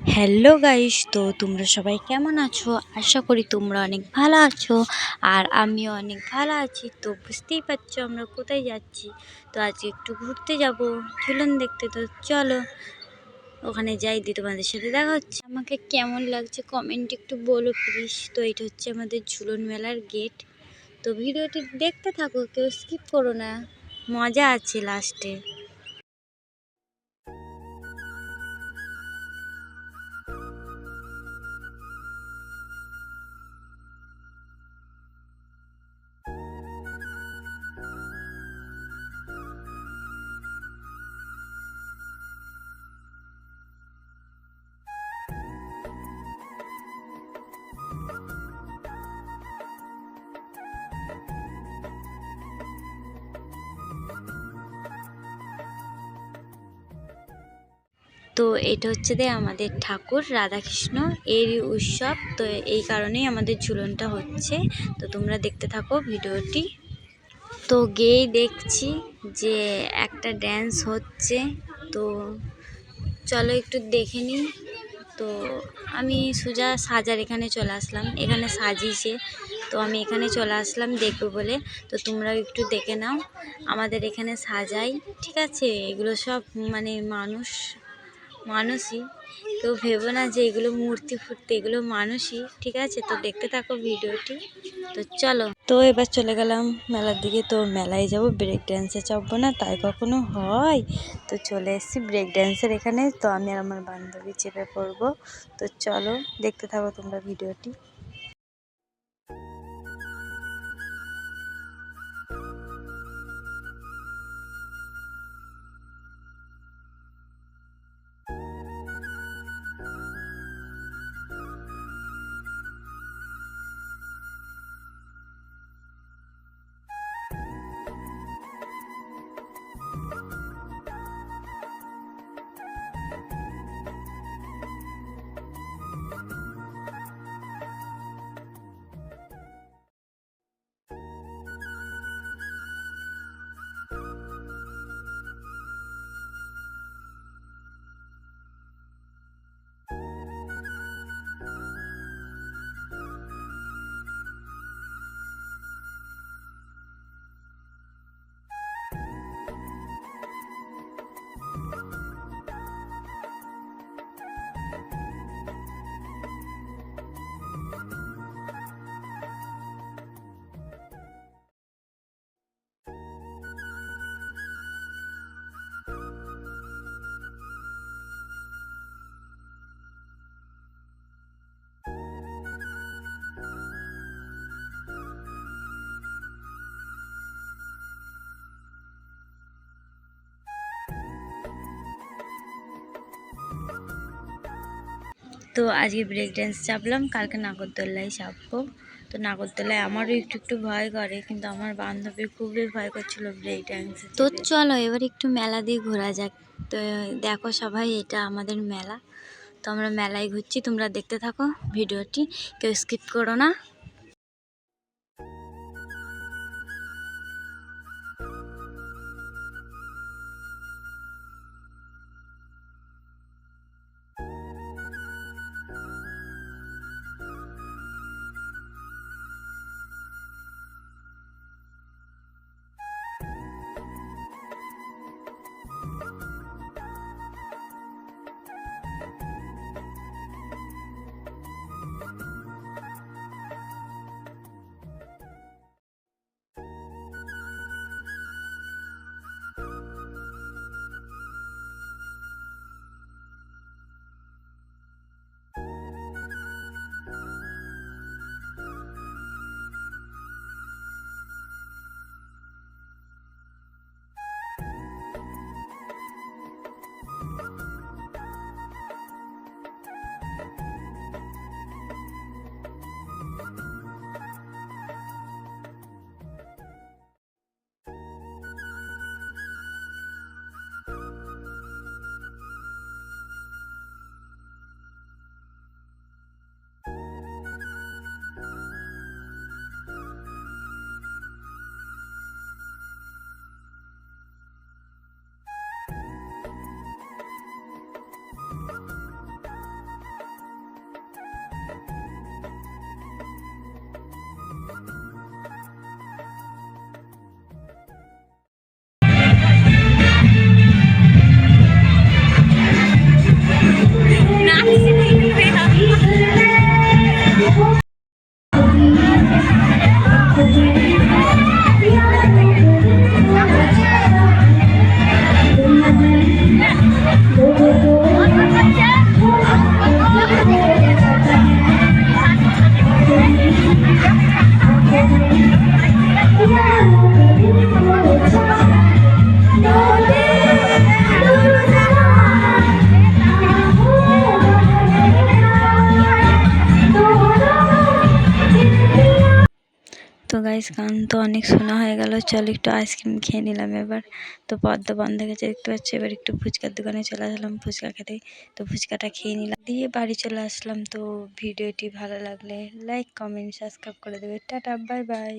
Hello guys, তো তোমরা সবাই কেমন আছো? আশা করি তোমরা অনেক ভালো আছো আর আমিও অনেক ভালো আছি। তো বুঝতেই পারছ আমরা কোথায় যাচ্ছি। তো আজকে একটু ঘুরতে যাব। ঝুলন দেখতে তো চলো। ওখানে যাই, দিয়ে তোমাদের সাথে দেখা হচ্ছে। আমাকে কেমন লাগছে কমেন্ট একটু বলো প্লিজ তো এটা হচ্ছে আমাদের ঝুলন মেলার গেট তো ভিডিওটি দেখতে থাকো, কেউ স্কিপ করো না। মজা আছে লাস্টে তো এটা হচ্ছে যে আমাদের ঠাকুর, রাধাকৃষ্ণ এর উৎসব। তো এই কারণেই আমাদের ঝুলনটা হচ্ছে। তো তোমরা দেখতে থাকো ভিডিওটি। তো গেয়েই দেখছি যে একটা ড্যান্স হচ্ছে। তো চলো একটু দেখে নিই তো আমি সোজা সাজার এখানে চলে আসলাম। এখানে সাজিয়েছে। তো আমি এখানে চলে আসলাম দেখব বলে। তো তোমরাও একটু দেখে নাও। আমাদের এখানে সাজাই। ঠিক আছে? এগুলো সব মানে মানুষ মানুষই। তো ভেবো না যে এগুলো মূর্তি ফুর্তি, এগুলো মানুষই, ঠিক আছে? তো দেখতে থাকো ভিডিওটি। তো চলো। তো এবার চলে গেলাম মেলার দিকে। তো মেলায় যাব ব্রেক ড্যান্সে চাপবো না, তাই কখনো হয়। তো চলে এসেছি ব্রেক ড্যান্সের এখানে। তো আমি আর আমার বান্ধবী চেপে পড়ব। তো চলো, দেখতে থাকো তোমরা ভিডিওটি। তো আজকে ব্রেক ড্যান্স চাপলাম, কালকে নাগরদোল্লায় চাপবো। তো নাগরদোলায় আমারও একটু একটু ভয় করে, কিন্তু আমার বান্ধবী খুবই ভয় করছিল ব্রেক ড্যান্স তো চলো এবার একটু মেলা দিয়ে ঘোরা যাক। তো দেখো সবাই, এটা আমাদের মেলা। তো আমরা মেলায় ঘুরছি, তোমরা দেখতে থাকো ভিডিওটি, কেউ স্কিপ করো না। তো গাইস গান তো অনেক শোনা হয়ে গেল। চল একটু আইসক্রিম খেয়ে নিলাম এবার। তো পদ্মা বন্ধ গেছে, দেখতে পাচ্ছি? এবার একটু ফুচকার দোকানে চলে আসলাম ফুচকা খেতে। তো ফুচকাটা খেয়ে নিলাম। দিয়ে বাড়ি চলে আসলাম। তো ভিডিওটি ভালো লাগলে লাইক কমেন্ট সাবস্ক্রাইব করে দেবে। Tata bye bye